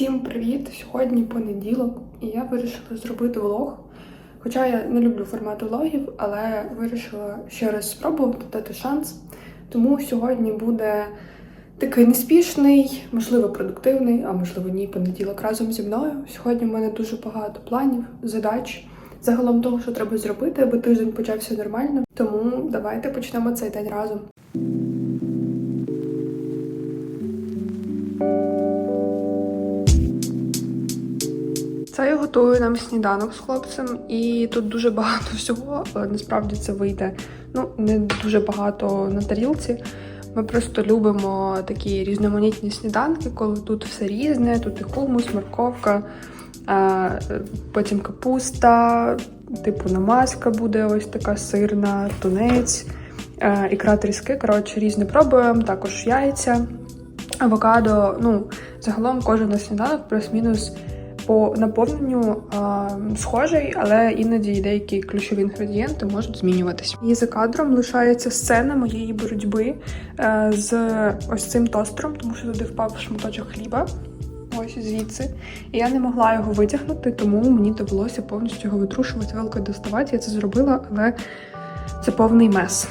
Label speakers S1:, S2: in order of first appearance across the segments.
S1: Всім привіт! Сьогодні понеділок, і я вирішила зробити влог. Хоча я не люблю формат влогів, але вирішила ще раз спробувати дати шанс. Тому сьогодні буде такий неспішний, можливо, продуктивний, а можливо, ні, понеділок разом зі мною. Сьогодні в мене дуже багато планів, задач. Загалом того, що треба зробити, аби тиждень почався нормально. Тому давайте почнемо цей день разом. Це я готую нам сніданок з хлопцем, і тут дуже багато всього. Насправді це вийде ну не дуже багато на тарілці. Ми просто любимо такі різноманітні сніданки, коли тут все різне, тут і хумус, морковка, потім капуста, типу намазка буде ось така сирна, тунець, ікра тріски. Коротше, різне пробуємо, також яйця, авокадо. Ну, загалом кожен на сніданок плюс-мінус по наповненню а, схожий, але іноді деякі ключові інгредієнти можуть змінюватись. І за кадром лишається сцена моєї боротьби е, з ось цим тостером, тому що туди впав шматочок хліба. Ось звідси. І я не могла його витягнути, тому мені довелося повністю його витрушувати, вилкою доставати. Я це зробила, але це повний мес.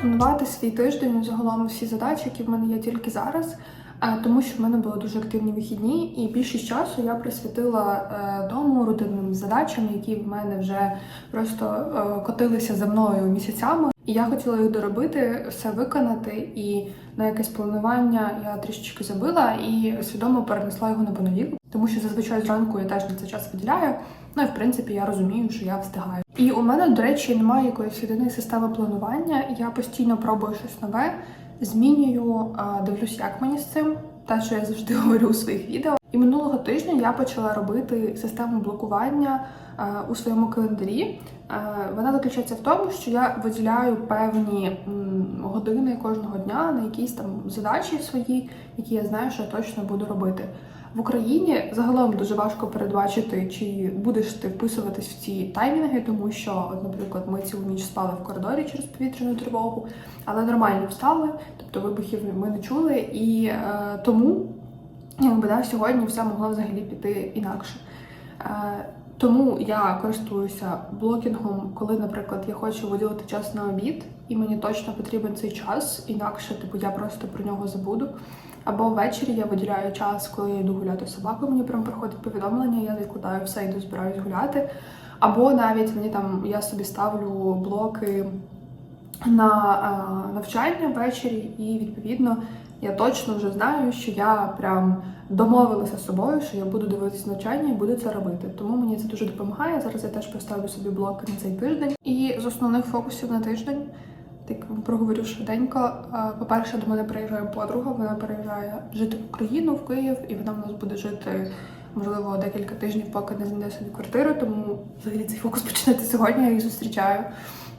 S1: Планувати свій тиждень, загалом всі задачі, які в мене є тільки зараз, е, тому що в мене були дуже активні вихідні, і більшість часу я присвятила е, дому рутинним задачам, які в мене вже просто е, котилися за мною місяцями. І я хотіла їх доробити, все виконати, і на якесь планування я трішечки забила і свідомо перенесла його на понеділок, тому що зазвичай зранку я теж на це час виділяю. Ну і в принципі я розумію, що я встигаю. І у мене, до речі, немає якоїсь єдиної системи планування. Я постійно пробую щось нове, змінюю, дивлюсь, як мені з цим, те, що я завжди говорю у своїх відео. І минулого тижня я почала робити систему блокування а, у своєму календарі. А, Вона заключається в тому, що я виділяю певні години кожного дня на якісь там задачі свої, які я знаю, що я точно буду робити. В Україні загалом дуже важко передбачити, чи будеш ти вписуватись в ці таймінги, тому що, наприклад, ми цілу ніч спали в коридорі через повітряну тривогу, але нормально встали, тобто вибухів ми не чули, і е, тому якби да, сьогодні все могло взагалі піти інакше. Е, тому я користуюся блокінгом, коли, наприклад, я хочу виділити час на обід, і мені точно потрібен цей час, інакше типу я просто про нього забуду. Або ввечері я виділяю час, коли я йду гуляти з собакою, мені прям приходить повідомлення, я відкладаю все, йду збираюсь гуляти. Або навіть мені там я собі ставлю блоки на а, навчання ввечері, і відповідно я точно вже знаю, що я прям домовилася з собою, що я буду дивитися навчання і буду це робити. Тому мені це дуже допомагає. Зараз я теж поставлю собі блоки на цей тиждень. І з основних фокусів на тиждень. Так проговорю швиденько. А, По-перше, до мене приїжджає подруга. Вона переїжджає жити в Україну, в Київ, і вона в нас буде жити, можливо, декілька тижнів, поки не знайде собі квартиру. Тому взагалі цей фокус почнеться сьогодні. Я її зустрічаю.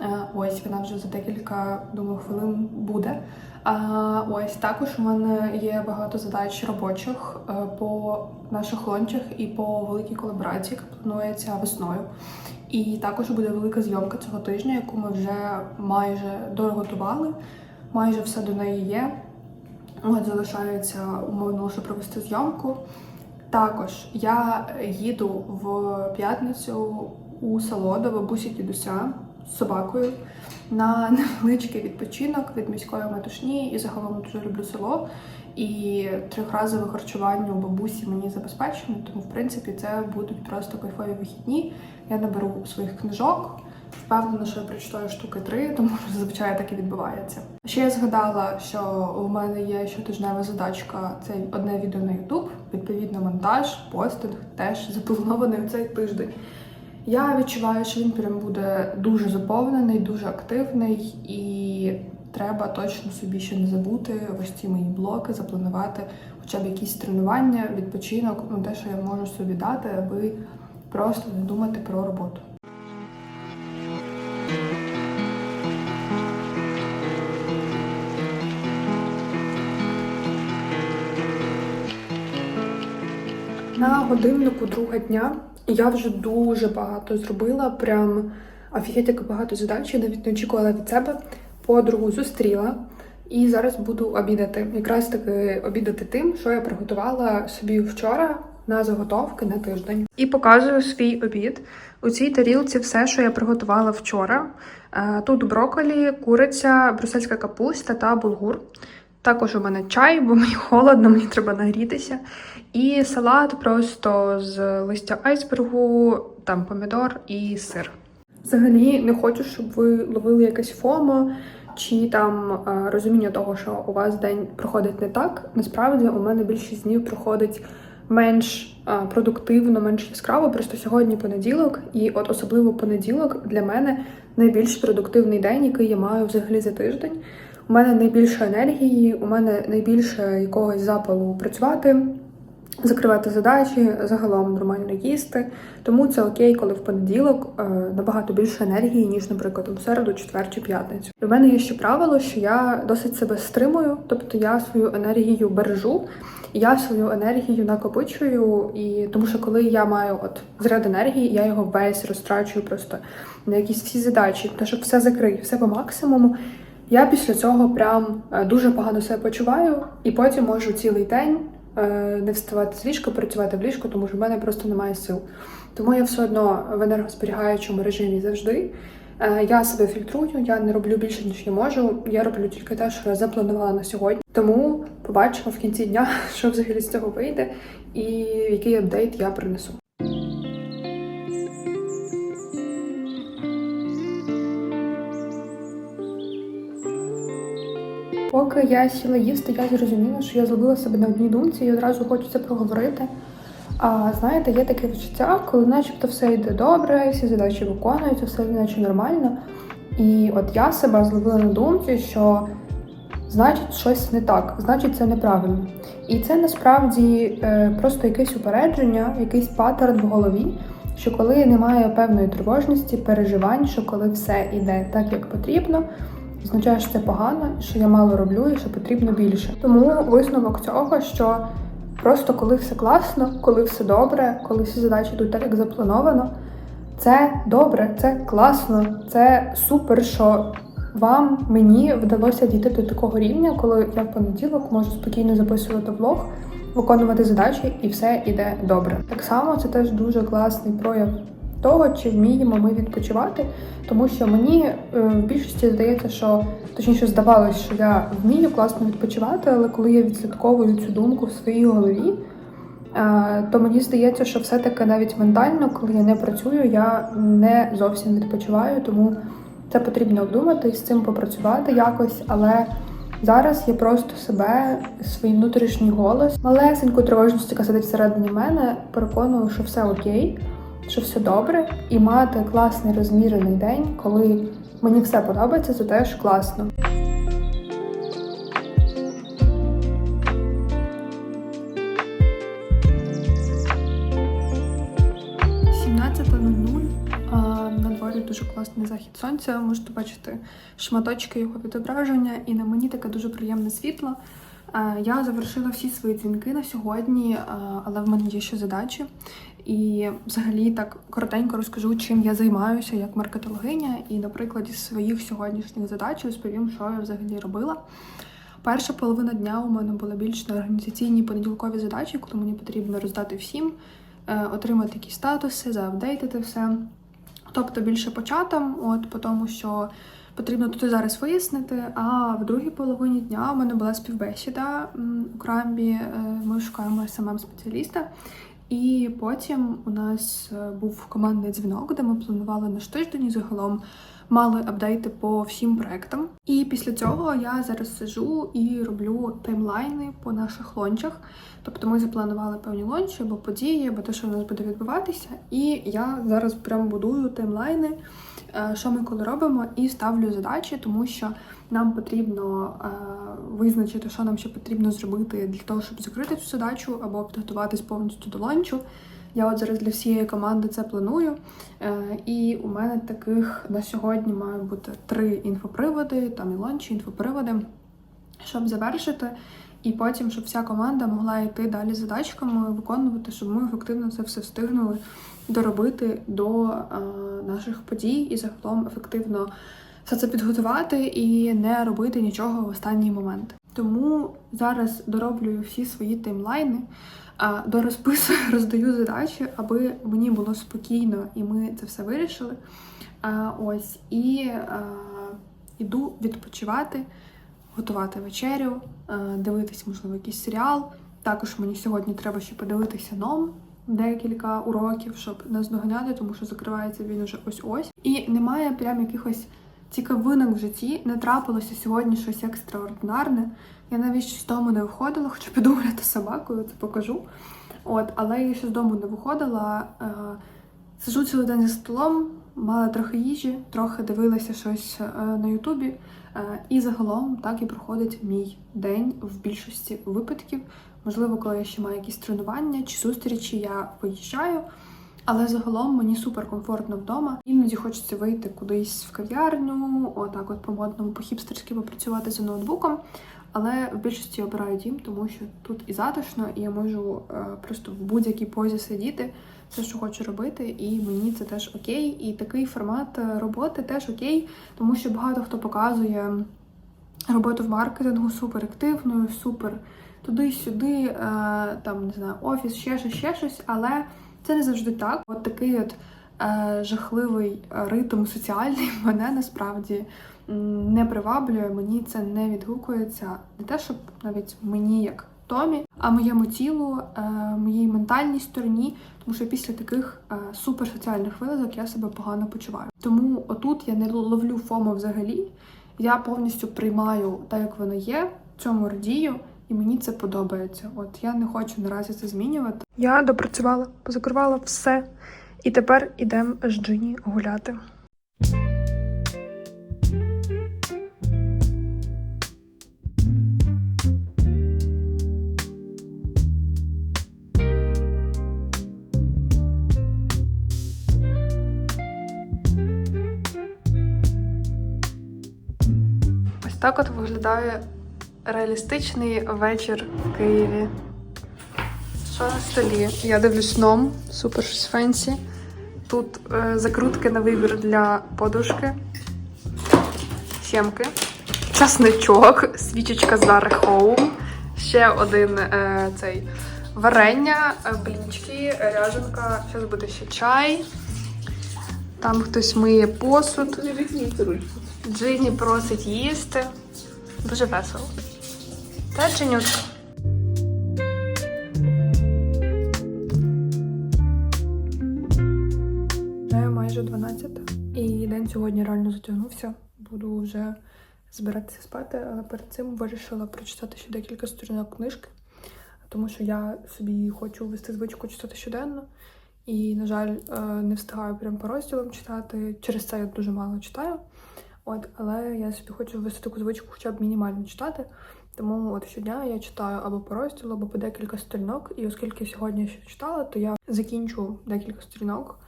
S1: Е, Ось вона вже за декілька думаю, хвилин буде. А ось також у мене є багато задач робочих е, по наших лончах і по великій колаборації, яка планується весною. І також буде велика зйомка цього тижня, яку ми вже майже дороготували, майже все до неї є. От залишається умовно лише провести зйомку. Також я їду в п'ятницю у село до бабусі дідуся собакою на невеличкий відпочинок від міської метушні і загалом дуже люблю село. І трьохразове харчування у бабусі мені забезпечено, тому в принципі це будуть просто кайфові вихідні. Я наберу своїх книжок. Впевнена, що я прочитаю штуки три, тому зазвичай так і відбувається. Ще я згадала, що у мене є щотижнева задачка це одне відео на YouTube, відповідно, монтаж, постинг теж запланований у цей тиждень. Я відчуваю, що він прям буде дуже заповнений, дуже активний, і треба точно собі ще не забути ось ці мої блоки, запланувати хоча б якісь тренування, відпочинок, ну те, що я можу собі дати, аби просто не думати про роботу. На годиннику друга дня я вже дуже багато зробила. Прям офігеть, як багато задач. Я навіть не очікувала від себе. Подругу зустріла. І зараз буду обідати. Якраз таки обідати тим, що я приготувала собі вчора на заготовки на тиждень. І показую свій обід. У цій тарілці все, що я приготувала вчора. Е, Тут брокколі, куриця, брусельська капуста та булгур. Також у мене чай, бо мені холодно, мені треба нагрітися. І салат просто з листя айсбергу, там помідор і сир. Взагалі не хочу, щоб ви ловили якесь фомо чи там е, розуміння того, що у вас день проходить не так. Насправді у мене більшість днів проходить менш е, продуктивно, менш яскраво. Просто сьогодні понеділок, і от особливо понеділок для мене найбільш продуктивний день, який я маю взагалі за тиждень. У мене найбільше енергії, у мене найбільше якогось запалу працювати, закривати задачі, загалом нормально їсти. Тому це окей, коли в понеділок е, набагато більше енергії, ніж, наприклад, у середу, четвер чи п'ятницю. У мене є ще правило, що я досить себе стримую, тобто я свою енергію бережу. Я свою енергію накопичую, і тому що коли я маю от заряд енергії, я його весь розтрачую просто на якісь всі задачі, та щоб все закрити, все по максимуму. Я після цього прям е, дуже погано себе почуваю, і потім можу цілий день е, не вставати з ліжка, працювати в ліжку, тому що в мене просто немає сил. Тому я все одно в енергозберігаючому режимі завжди. Е, Я себе фільтрую, я не роблю більше, ніж я можу. Я роблю тільки те, що я запланувала на сьогодні. Тому побачимо в кінці дня, що взагалі з цього вийде, і який апдейт я принесу. Поки я сіла їсти, я зрозуміла, що я зловила себе на одній думці і одразу хочу це проговорити. А знаєте, є таке відчуття, коли начебто все йде добре, всі задачі виконуються, все наче нормально. І от я себе зловила на думці, що значить щось не так, значить це неправильно. І це насправді е, просто якесь упередження, якийсь паттерн в голові, що коли немає певної тривожності, переживань, що коли все йде так, як потрібно, означає, що це погано, що я мало роблю і що потрібно більше. Тому висновок цього, що просто коли все класно, коли все добре, коли всі задачі йдуть так, як заплановано, це добре, це класно, це супер, що вам мені вдалося дійти до такого рівня, коли я в понеділок можу спокійно записувати влог, виконувати задачі і все йде добре. Так само це теж дуже класний прояв того, чи вміємо ми відпочивати, тому що мені е, в більшості здається, що точніше здавалось, що я вмію класно відпочивати, але коли я відслідковую цю думку в своїй голові. е, То мені здається, що все-таки навіть ментально, коли я не працюю, я не зовсім відпочиваю, тому це потрібно обдумати і з цим попрацювати якось. Але зараз я просто себе, свій внутрішній голос, малесеньку тривожність, яка сидить всередині мене, переконую, що все окей, що все добре, і мати класний розмірений день, коли мені все подобається, це теж класно. 17.00. На дворі дуже класний захід сонця. Можете бачити шматочки його відображення, і на мені таке дуже приємне світло. Я завершила всі свої дзвінки на сьогодні, але в мене є ще задачі. І взагалі так коротенько розкажу, чим я займаюся як маркетологиня, і на прикладі своїх сьогоднішніх задач розповім, що я взагалі робила. Перша половина дня у мене була більш на організаційні понеділкові задачі, коли мені потрібно роздати всім, е, отримати якісь статуси, заапдейтити все. Тобто більше по чатам, от по тому, що потрібно тут і зараз вияснити. А в другій половині дня у мене була співбесіда у Крамбі. е, Ми шукаємо smm спеціаліста. І потім у нас е, був командний дзвінок, де ми планували наш тиждень загалом мали апдейти по всім проектам. І після цього я зараз сижу і роблю таймлайни по наших лончах. Тобто ми запланували певні лончі або події, або те, що в нас буде відбуватися. І я зараз прям будую таймлайни, е, що ми коли робимо, і ставлю задачі, тому що нам потрібно е, визначити, що нам ще потрібно зробити для того, щоб закрити цю задачу або підготуватись повністю до лончу. Я от зараз для всієї команди це планую. Е, і у мене таких на сьогодні має бути три інфоприводи, там і лончі, інфоприводи, щоб завершити. І потім, щоб вся команда могла йти далі задачками, виконувати, щоб ми ефективно це все встигнули доробити до е, наших подій і загалом ефективно все це підготувати і не робити нічого в останній момент. Тому зараз дороблюю всі свої таймлайни, дорозписую, роздаю задачі, аби мені було спокійно і ми це все вирішили. Ось і а, іду відпочивати, готувати вечерю, дивитись, можливо, якийсь серіал. Також мені сьогодні треба ще подивитися ном декілька уроків, щоб наздоганяти, тому що закривається він уже ось-ось. І немає прям якихось цікавинок в житті. Не трапилося сьогодні щось екстраординарне. Я навіть з дому не виходила, хоча піду гуляти собакою, це покажу. От, але я ще з дому не виходила. Е, сижу цілий день за столом, мала трохи їжі, трохи дивилася щось е, на Ютубі. Е, і загалом так і проходить мій день в більшості випадків. Можливо, коли я ще маю якісь тренування чи зустрічі, я виїжджаю. Але загалом мені супер комфортно вдома. Іноді хочеться вийти кудись в кав'ярню, отак, от по-модному, по-хіпстерськи попрацювати за ноутбуком. Але в більшості обираю дім, тому що тут і затишно, і я можу е, просто в будь-якій позі сидіти, все, що хочу робити, і мені це теж окей. І такий формат е, роботи теж окей, тому що багато хто показує роботу в маркетингу супер активною, супер туди-сюди, е, там не знаю, офіс, ще щось, ще щось, але це не завжди так. От такий от е, жахливий ритм соціальний мене насправді не приваблює, мені це не відгукується. Не те, щоб навіть мені як Томі, а моєму тілу, е, моїй ментальній стороні, тому що після таких е, суперсоціальних вилазок я себе погано почуваю. Тому отут я не ловлю фому взагалі. Я повністю приймаю так, як воно є, цьому радію, і мені це подобається. От я не хочу наразі це змінювати. Я допрацювала, позакривала все, і тепер ідемо з Джині гуляти. Так от виглядає реалістичний вечір в Києві. Що на столі? Я дивлюсь ном, супер щось фенсі. Тут е, закрутки на вибір для подушки, сімки, часничок, свічечка з Zara Home, ще один е, цей варення, е, блінчики, ряженка. Зараз буде ще чай. Там хтось миє посуд. Джині просить їсти. Дуже весело. Джинютка? Вже майже 12 і день сьогодні реально затягнувся. Буду вже збиратися спати, але перед цим вирішила прочитати ще декілька сторінок книжки, тому що я собі хочу вести звичку читати щоденно. І, на жаль, е, не встигаю прям по розділам читати. Через це я дуже мало читаю. От, але я собі хочу ввести таку звичку хоча б мінімально читати. Тому от щодня я читаю або по розділу, або по декілька сторінок. І оскільки сьогодні ще читала, то я закінчу декілька сторінок.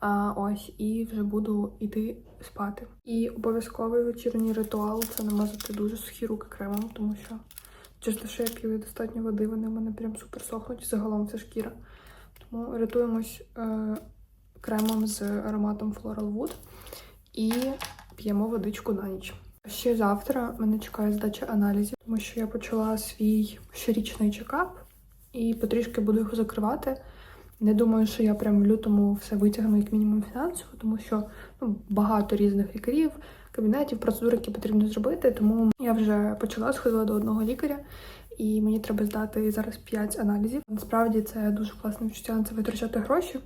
S1: А, ось, і вже буду йти спати. І обов'язковий вечірній ритуал це намазати дуже сухі руки кремом, тому що через те, що я п'ю достатньо води, вони в мене прям супер сохнуть. Загалом це шкіра. Тому рятуємось е, кремом з ароматом Floral Wood і п'ємо водичку на ніч. Ще завтра мене чекає здача аналізів, тому що я почала свій щорічний чекап і потрішки буду його закривати. Не думаю, що я прям в лютому все витягну як мінімум фінансово, тому що ну, багато різних лікарів, кабінетів, процедур, які потрібно зробити. Тому я вже почала сходила до одного лікаря, і мені треба здати зараз 5 аналізів. Насправді це дуже класне відчуття на це витрачати гроші,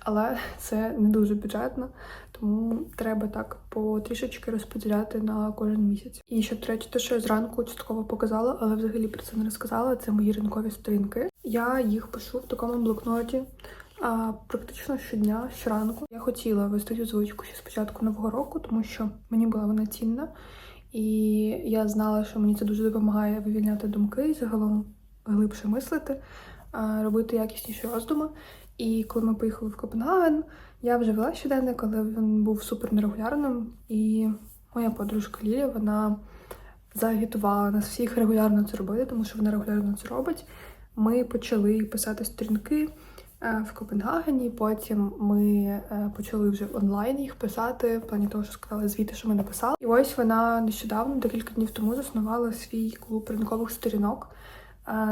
S1: але це не дуже бюджетно, тому треба так потрішечки розподіляти на кожен місяць. І ще третє, те, що я зранку частково показала, але взагалі про це не розказала. Це мої ринкові сторінки. Я їх пишу в такому блокноті. А практично щодня, щоранку я хотіла вести цю звичку ще спочатку нового року, тому що мені була вона цінна, і я знала, що мені це дуже допомагає вивільняти думки і загалом глибше мислити, робити якісніші роздуми. І коли ми поїхали в Копенгаген, я вже вела щоденник, але він був супер нерегулярним. І моя подружка Лілія, вона заагітувала нас всіх регулярно це робити, тому що вона регулярно це робить. Ми почали писати сторінки, е, в Копенгагені. Потім ми е, почали вже онлайн їх писати, в плані того, що сказали звіти, що ми написали. І ось вона нещодавно, декілька днів тому, заснувала свій клуб ринкових сторінок,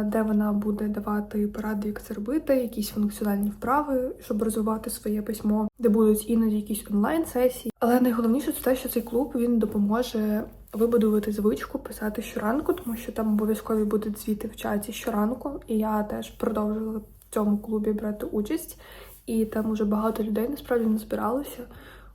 S1: де вона буде давати поради, як це робити, якісь функціональні вправи, щоб розвивати своє письмо, де будуть іноді якісь онлайн-сесії. Але найголовніше це те, що цей клуб він допоможе вибудувати звичку писати щоранку, тому що там обов'язкові будуть звіти в чаті щоранку. І я теж продовжувала в цьому клубі брати участь, і там уже багато людей насправді не збиралося.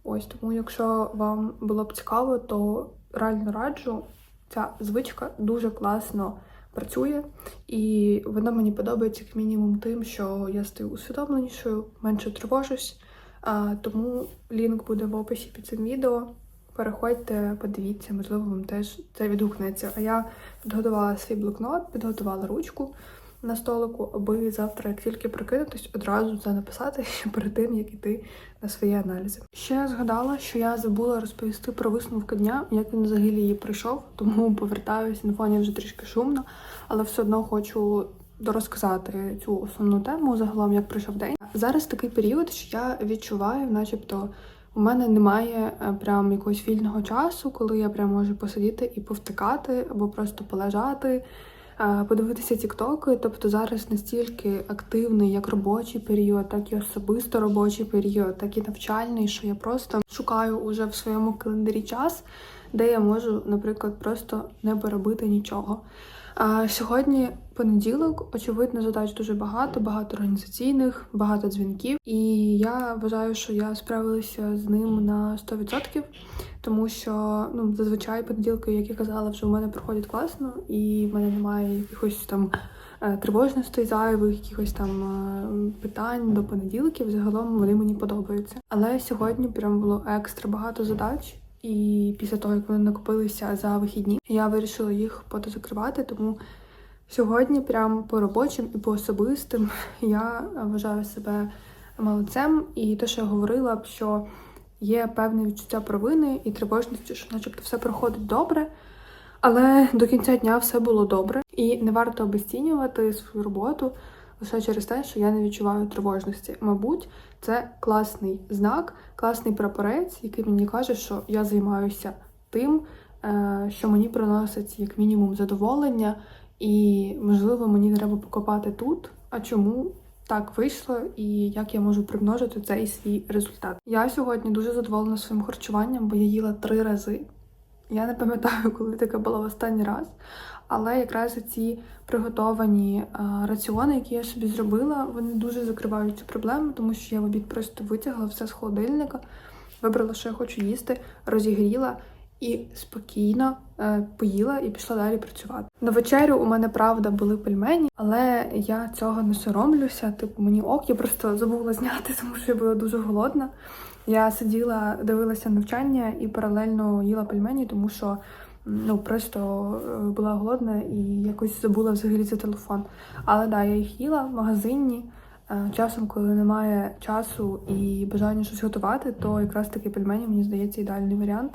S1: Ось тому, якщо вам було б цікаво, то реально раджу. Ця звичка дуже класно працює, і вона мені подобається як мінімум тим, що я стаю усвідомленішою, менше тривожусь. А, тому лінк буде в описі під цим відео. Переходьте, подивіться, можливо, вам теж це відгукнеться. А я підготувала свій блокнот, підготувала ручку на столику, аби завтра, як тільки прокинутись, одразу це написати перед тим, як іти на свої аналізи. Ще я згадала, що я забула розповісти про висновки дня, як він взагалі її пройшов, тому повертаюся на фоні вже трішки шумно, але все одно хочу дорозказати цю основну тему загалом, як пройшов день. Зараз такий період, що я відчуваю, начебто. У мене немає е, прям якогось вільного часу, коли я прям можу посидіти і повтикати, або просто полежати, подивитися тіктоки. Тобто зараз настільки активний як робочий період, так і особисто робочий період, так і навчальний, що я просто шукаю уже в своєму календарі час, де я можу, наприклад, просто не поробити нічого. Сьогодні понеділок, очевидно, задач дуже багато, багато організаційних, багато дзвінків. І я вважаю, що я справилася з ним на 100%, тому що ну зазвичай понеділки, як я казала, вже у мене проходять класно, і в мене немає якихось там е, тривожностей зайвих, якихось там е, питань до понеділків. Загалом вони мені подобаються. Але сьогодні прям було екстра багато задач. І після того, як вони накопилися за вихідні, я вирішила їх позакривати, тому сьогодні, прям по робочим і по особистим, я вважаю себе молодцем. І те, що я говорила, б, що є певне відчуття провини і тривожності, що, начебто, все проходить добре. Але до кінця дня все було добре, і не варто обесцінювати свою роботу лише через те, що я не відчуваю тривожності. Мабуть, це класний знак, класний прапорець, який мені каже, що я займаюся тим, е, що мені приносить як мінімум задоволення, і можливо мені треба покопати тут. А чому? Так вийшло, і як я можу примножити цей свій результат. Я сьогодні дуже задоволена своїм харчуванням, бо я їла три рази. Я не пам'ятаю, коли таке було в останній раз. Але якраз ці приготовані а, раціони, які я собі зробила, вони дуже закривають цю проблему, тому що я в обід просто витягла все з холодильника, вибрала, що я хочу їсти, розігріла і спокійно е, поїла і пішла далі працювати. На вечерю у мене правда були пельмені, але я цього не соромлюся. Типу, мені ок, я просто забула зняти, тому що я була дуже голодна. Я сиділа, дивилася навчання і паралельно їла пельмені, тому що ну просто е, була голодна і якось забула взагалі за телефон. Але да, я їх їла в магазині. Е, Часом, коли немає часу і бажання щось готувати, то якраз таки пельмені, мені здається, ідеальний варіант.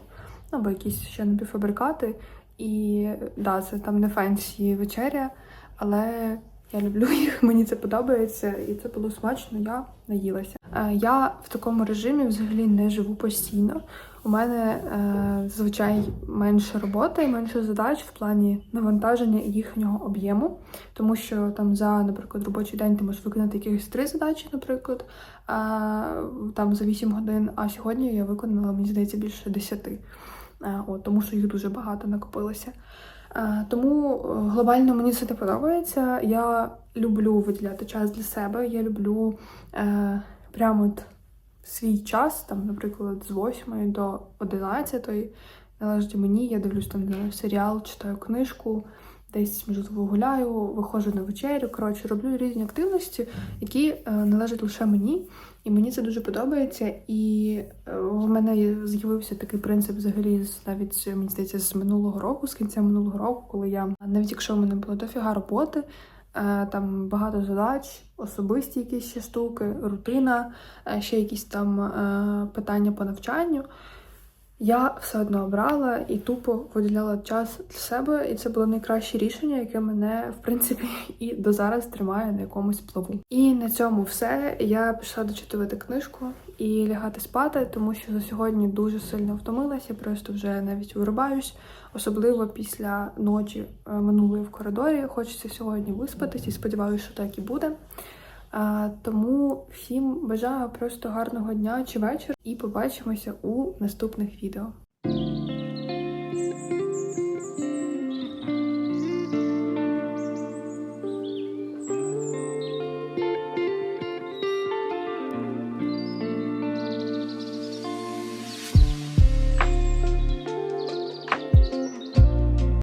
S1: Або якісь ще напівфабрикати. І да, це там не фенсі вечеря, але я люблю їх, мені це подобається, і це було смачно, я наїлася. Е, Я в такому режимі взагалі не живу постійно. У мене е, зазвичай менше роботи, і менше задач в плані навантаження їхнього об'єму, тому що там за, наприклад, робочий день ти можеш виконати якихось три задачі, наприклад, там за 8 годин. А сьогодні я виконала, мені здається, більше 10. Е, От, тому що їх дуже багато накопилося. Е, Тому е, глобально мені це не подобається. Я люблю виділяти час для себе. Я люблю е, прямо от свій час, там, наприклад, з 8 до 11 належить мені. Я дивлюсь там серіал, читаю книжку, десь можливо гуляю, виходжу на вечерю. Коротше, роблю різні активності, які е, належать лише мені. І мені це дуже подобається. І е, в мене з'явився такий принцип взагалі навіть мені здається з минулого року, з кінця минулого року, коли я навіть якщо в мене було дофіга роботи, е, там багато задач, особисті якісь ще штуки, рутина, ще якісь там питання по навчанню. Я все одно обрала і тупо виділяла час для себе, і це було найкраще рішення, яке мене в принципі і до зараз тримає на якомусь плаву. І на цьому все. Я пішла дочитувати книжку і лягати спати, тому що за сьогодні дуже сильно втомилася. Просто вже навіть вирубаюсь, особливо після ночі е, минулої в коридорі. Хочеться сьогодні виспатись і сподіваюся, що так і буде. Тому всім бажаю просто гарного дня чи вечора і побачимося у наступних відео.